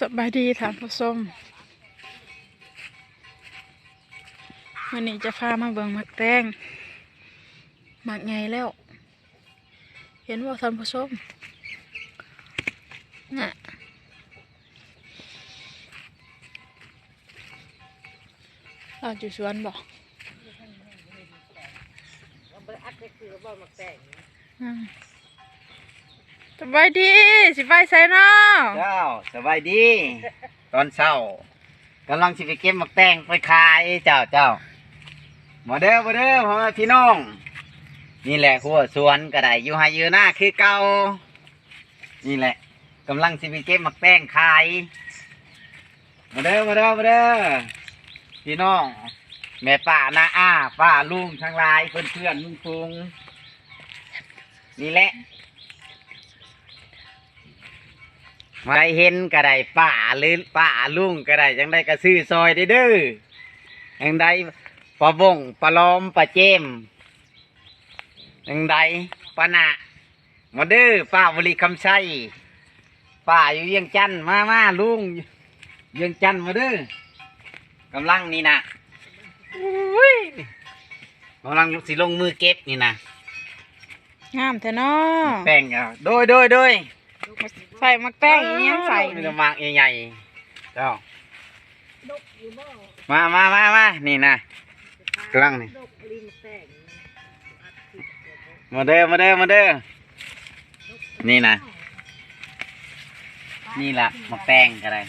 สบายดีท่านผู้ชมวันนี้จะพามาเบิ่งหมักแตงหมักไงแล้ว เห็นว่าท่านผู้ชมน่ะเราอยู่สวนบอกอืม สบายดีสิไปใส่เนาะเจ้าสบายดี ตอนเช้ากำลังสิไปเก็บหมักแตงไปขายเจ้าเจ้ามาเด้อมาเด้อพ่อแม่พี่น้อง นี่แหละหัวสวนก็ได้อยู่ให้อยู่หน้าคือเก่านี่แหละกำลังสิไปเก็บหมักแตงขายมาเด้อมาเด้อมาเด้อพี่น้อง แม่ป้านาอาป้าลุงทั้งหลายเพื่อนเพื่อนๆลุงพุงนี่แหละ มาได้เห็นก็ได้ป้าหรือป้าลุงก็ได้จังได้ก็ซื้อซอยได้เด้อจังได้ปลาบงปลาล้อมปลาเจมจังได้ปลาหนะมาเด้อป้าบริคำชัยป้าอยู่เวียงจันทน์มามาลุงเวียงจันทน์มาเด้อกำลังนี่นะอุ้ยกำลังสิลงมือเก็บนี่นะงามแท้เนาะแป้งอะโดยโดยโดย ใส่หมักแตงอีหยังใส่นี่ก็มากใหญ่ๆเจ้ามามามามานี่นะกำลังนี่มาเด้อมาเด้อมาเด้อนี่นะนี่ล่ะมาแป้งก็ได้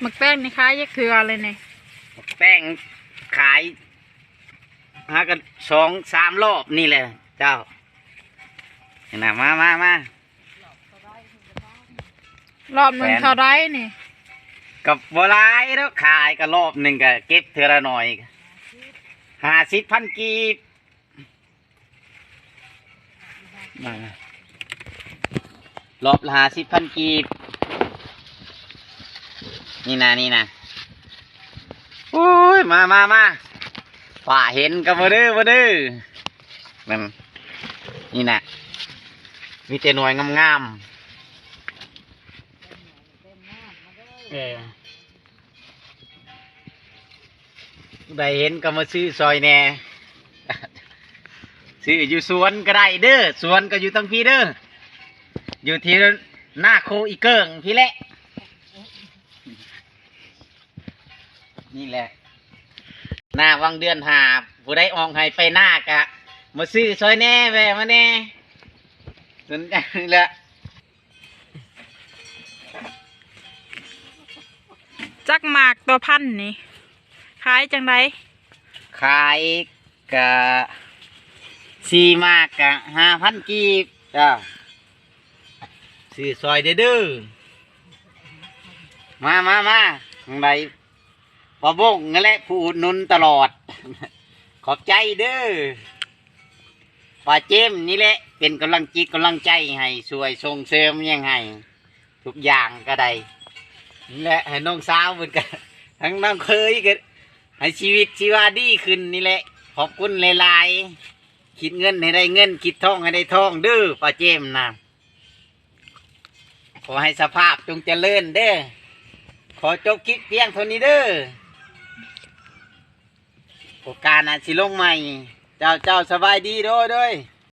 หมักแตงนี่คล้ายยักษ์เถือเลยเนี่ยแป้งขายหากันสองสามรอบนี่แหละเจ้า นี่นะมามามา รอบหนึ่งแฟนเท่าไรนี่กับโบรายแล้วขายก็รอบหนึ่งก็เก็บเท่าละหน่อยห้าสิบพันกีบมารอบละห้าสิบพันกีบ นี่นะนี่นะโอ้ยมามามาฝ่าเห็นกับมาเด้อมาเด้อนั่นนี่นะ มีแต่หน่วยงามๆเออได้เห็นก็มาซื้อซอยแหน่ ซื้ออยู่สวนก็ได้เด้อสวนก็อยู่ตั้งพี่เด้ออยู่ที่หน้าโคอีเกิงพี่แหละ นี่แหละ หน้าวังเดือนหาผู้ได้อองให้ไปหน้ากะ มาซื้อซอยแหน่แวะมาแน่ สนใจนี่แหละจักหมากตัวพันนี่คล้ายจังไรขายกะสี่มากกะห้าพันกีบจ้าซื้อซอยเด้อเด้อมามามาทางใดปะบงนั่นแหละผู้อุดหนุนตลอด ขอบใจเด้อ ป้าเจมนี่แหละ เป็นกำลังจิตกำลังใจให้ช่วยส่งเสริมยังไงทุกอย่างก็ได้นี่แหละให้น้องสาวเหมือนกัน ทั้งน้องเคยกันให้ชีวิตชีวาดีขึ้นนี่แหละ ขอบคุณหลายๆคิดเงินให้ได้เงิน คิดทองให้ได้ทองเด้อป้าเจมนะขอให้สภาพจงเจริญเด้อขอจบคลิปเพียงเท่านี้เด้อโอกาสอาจสิลงใหม่ เจ้าเจ้าสบายดีโด้วยด้วย